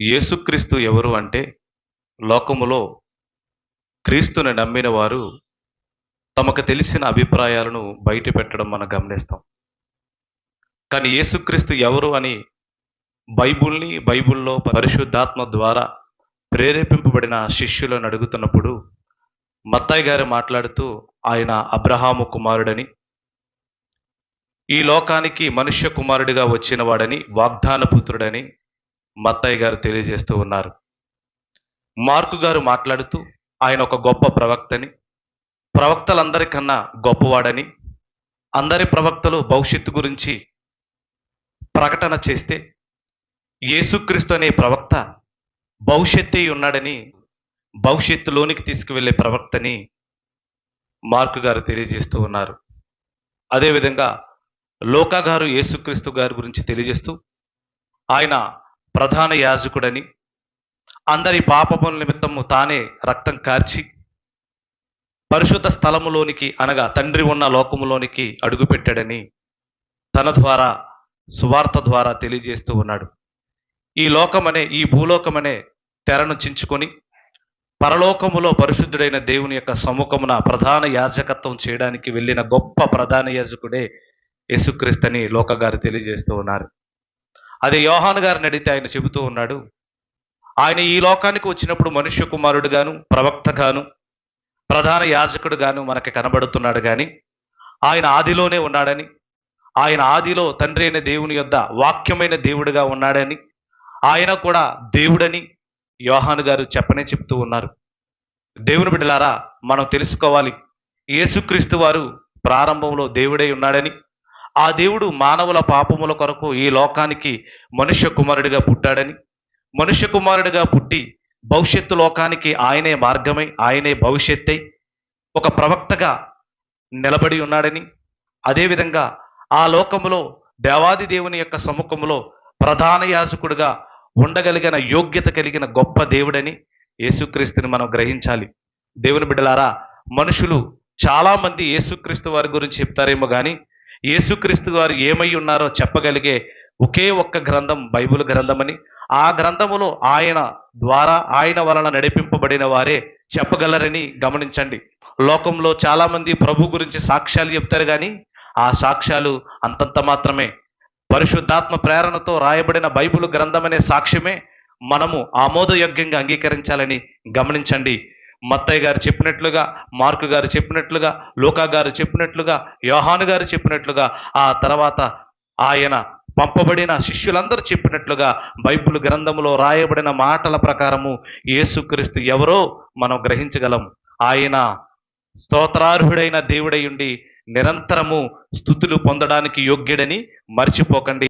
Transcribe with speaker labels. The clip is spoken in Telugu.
Speaker 1: యేసుక్రీస్తు ఎవరు అంటే లోకములో క్రీస్తుని నమ్మిన వారు తమకు తెలిసిన అభిప్రాయాలను బయట పెట్టడం మనం గమనిస్తాం. కానీ యేసుక్రీస్తు ఎవరు అని బైబుల్ని బైబుల్లో పరిశుద్ధాత్మ ద్వారా ప్రేరేపింపబడిన శిష్యులను అడుగుతున్నప్పుడు మత్తాయి గారు మాట్లాడుతూ ఆయన అబ్రహాము కుమారుడని ఈ లోకానికి మనుష్య కుమారుడిగా వచ్చిన వాడని వాగ్దాన పుత్రుడని మత్తయ్య గారు తెలియజేస్తూ ఉన్నారు. మార్కు గారు మాట్లాడుతూ ఆయన ఒక గొప్ప ప్రవక్తని ప్రవక్తలందరికన్నా గొప్పవాడని అందరి ప్రవక్తలు భవిష్యత్తు గురించి ప్రకటన చేస్తే యేసుక్రీస్తు అనే ప్రవక్త భవిష్యత్తే ఉన్నాడని భవిష్యత్తులోనికి తీసుకువెళ్ళే ప్రవక్తని మార్కు గారు తెలియజేస్తూ ఉన్నారు. అదేవిధంగా లోకా గారు యేసుక్రీస్తు గారి గురించి తెలియజేస్తూ ఆయన ప్రధాన యాజకుడని అందరి పాపముల నిమిత్తము తానే రక్తం కార్చి పరిశుద్ధ స్థలములోనికి అనగా తండ్రి ఉన్న లోకములోనికి అడుగుపెట్టాడని తన ద్వారా సువార్త ద్వారా తెలియజేస్తూ ఉన్నాడు. ఈ లోకమనే ఈ భూలోకమనే తెరను చించుకొని పరలోకములో పరిశుద్ధుడైన దేవుని యొక్క సముఖమున ప్రధాన యాజకత్వం చేయడానికి వెళ్ళిన గొప్ప ప్రధాన యాజకుడే యేసుక్రీస్తని లోకగారు తెలియజేస్తూ ఉన్నారు. అదే యోహాను గారిని అడిగితే ఆయన చెబుతూ ఉన్నాడు ఆయన ఈ లోకానికి వచ్చినప్పుడు మనుష్య కుమారుడుగాను ప్రవక్తగాను ప్రధాన యాజకుడుగాను మనకి కనబడుతున్నాడు కానీ ఆయన ఆదిలోనే ఉన్నాడని ఆయన ఆదిలో తండ్రి అయిన దేవుని యొద్ద వాక్యమైన దేవుడిగా ఉన్నాడని ఆయన కూడా దేవుడని యోహాను గారు చెప్పనే చెప్తూ ఉన్నారు. దేవుని బిడ్డలారా మనం తెలుసుకోవాలి యేసుక్రీస్తు వారు ప్రారంభంలో దేవుడై ఉన్నాడని ఆ దేవుడు మానవుల పాపముల కొరకు ఈ లోకానికి మనుష్య కుమారుడిగా పుట్టాడని మనుష్య కుమారుడిగా పుట్టి భవిష్యత్తు లోకానికి ఆయనే మార్గమై ఆయనే భవిష్యత్తై ఒక ప్రవక్తగా నిలబడి ఉన్నాడని అదేవిధంగా ఆ లోకములో దేవాది దేవుని యొక్క సముఖములో ప్రధాన యాజకుడిగా ఉండగలిగిన యోగ్యత కలిగిన గొప్ప దేవుడని యేసుక్రీస్తుని మనం గ్రహించాలి. దేవుని బిడ్డలారా మనుషులు చాలామంది యేసుక్రీస్తు వారి గురించి చెప్తారేమో కానీ యేసుక్రీస్తు వారు ఏమై ఉన్నారో చెప్పగలిగే ఒకే ఒక్క గ్రంథం బైబిల్ గ్రంథమని ఆ గ్రంథములో ఆయన ద్వారా ఆయన వలన నడిపింపబడిన వారే చెప్పగలరని గమనించండి. లోకంలో చాలామంది ప్రభు గురించి సాక్ష్యాలు చెప్తారు కానీ ఆ సాక్ష్యాలు అంతంత మాత్రమే. పరిశుద్ధాత్మ ప్రేరణతో రాయబడిన బైబిల్ గ్రంథమనే సాక్ష్యమే మనము ఆమోదయోగ్యంగా అంగీకరించాలని గమనించండి. మత్తయ్య గారు చెప్పినట్లుగా మార్కు గారు చెప్పినట్లుగా లోకా గారు చెప్పినట్లుగా యోహాను గారు చెప్పినట్లుగా ఆ తర్వాత ఆయన పంపబడిన శిష్యులందరూ చెప్పినట్లుగా బైబిల్ గ్రంథములో రాయబడిన మాటల ప్రకారము యేసుక్రీస్తు ఎవరో మనం గ్రహించగలం. ఆయన స్తోత్రార్హుడైన దేవుడై ఉండి నిరంతరము స్థుతులు పొందడానికి యోగ్యుడని మర్చిపోకండి.